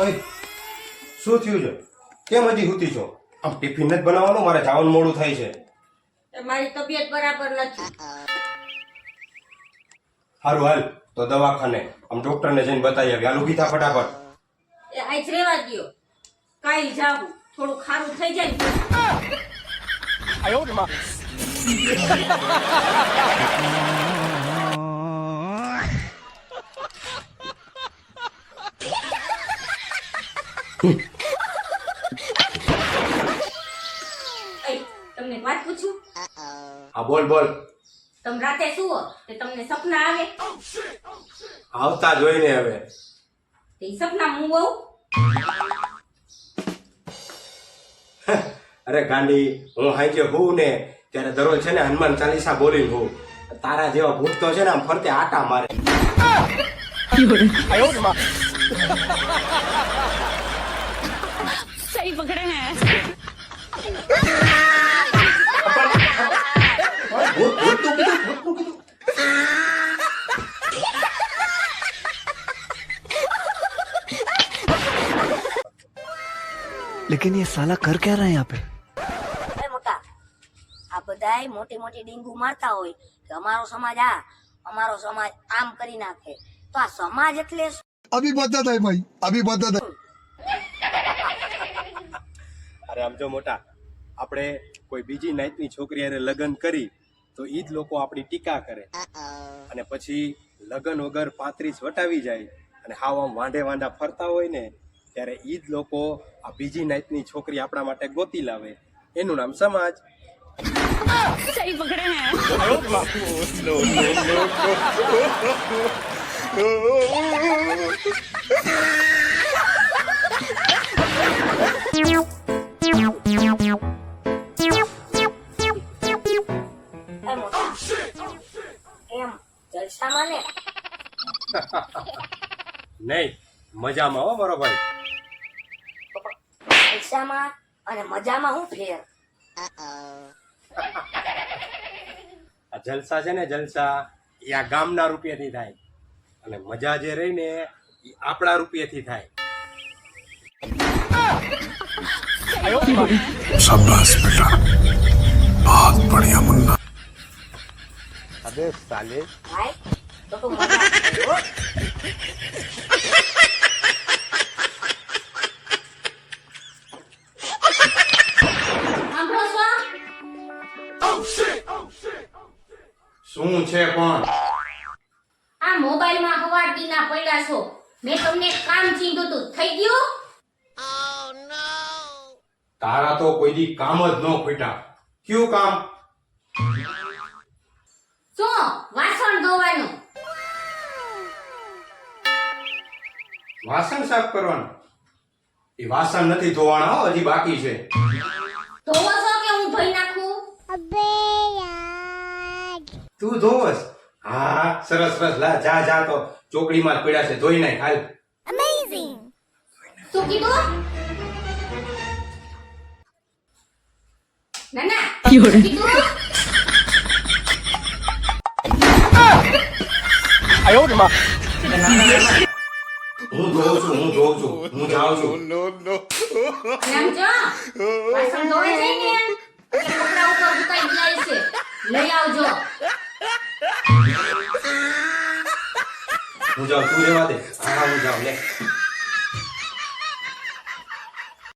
ઓય શું થયું છે? કેમ હજી હુતી છો? આમ ટિફિન જ બનાવવાનું? મારે જવાનું મોડું થાય છે. એ મારી તબિયત બરાબર નથી. સારું હાલ. તો દવાખાને. આમ ડોક્ટરને જઈને બતાવી આવી. હાલ થા ફટાફટ. એ આજ રેવા દ્યો. કાલ જાવ થોડું ખારું થઈ જાય ને એ, તમને એક વાત પૂછું? હા બોલ બોલ. તમે રાતે સુવો તે તમને સપના આવે. આવતા જોઈને હવે. તે સપના હું બહુ અરે ગાંડી હું હાઈજે હોઉં ને ત્યારે દરરોજ છે ને હનુમાન ચાલીસા બોલી હોઉં તારા જેવા ભૂત તો છે ને આમ ફરતે આટા મારે. सही पकड़े हैं ભૂત ભૂત તું કીધું ભૂત તું કીધું लेकिन ये साला कर क्या रहा है यहाँ पे એ મોટા આ બધાય મોટી મોટી ડીંગુ મારતા હોય કે અમારો સમાજ આ અમારો સમાજ આમ કરી નાખે તો આ સમાજ એટલે શું? अभी बता है भाई अभी बता है અરે આમ જો મોટા આપણે કોઈ બીજી નાઈટની છોકરી હારે લગ્ન કરી તો ઈ જ લોકો આપણી ટીકા કરે અને પછી લગ્ન વગર પાંત્રીસ વટાવી જાય અને હાવ આમ વાંઢે વાંઢા ફરતા હોય ને ત્યારે ઈ જ લોકો આ બીજી નાઈટની છોકરી આપણા માટે ગોતી લાવે એનું નામ સમાજ सही पकड़े हैं એ મોટા એમ મજામાં હો મારો ભાઈ. જલસામાં અને મજામાં હું ફેર? જલસા છે ને જલસા એ આ ગામના રૂપિયાથી થાય. અને મજા જે રહી ને એ આપણા રૂપિયાથી થાય. શાબાશ બેટા. બહુત બઢિયા મુન્ના. અબે સાલે શું છે પણ આ મોબાઈલમાં હવા હવારડીના પડ્યા છો. મેં તમને કામ ચીંધું તું. થઈ ગયું? તારા તો કોઈ દી કામ જ ન ખૂટ્યા. કયું કામ? શું વાસણ ધોવાનું. વાસણ સાફ કરવાનું? એ વાસણ નથી ધોવાના હો હજી બાકી છે. ધોવો છો કે હું ધોઈ નાખું? તું ધોવસ? હા સરસ સરસ. લા જા જા તો. ચોકડીમાં જ પડ્યા છે ધોઈ નાખ હાલ. શું કીધું? ના ના Fiore. કીધું હું ધોઉં છું હું ધોઉં છું હું જાઉં છું આમ જો વાસણ ધોવાઈ જાય ને એટલે કપડા ઉપર સુકાઈ જાય છે લઈ આવજો હું જાઉં તું રેવા દે હા હું જાઉં લે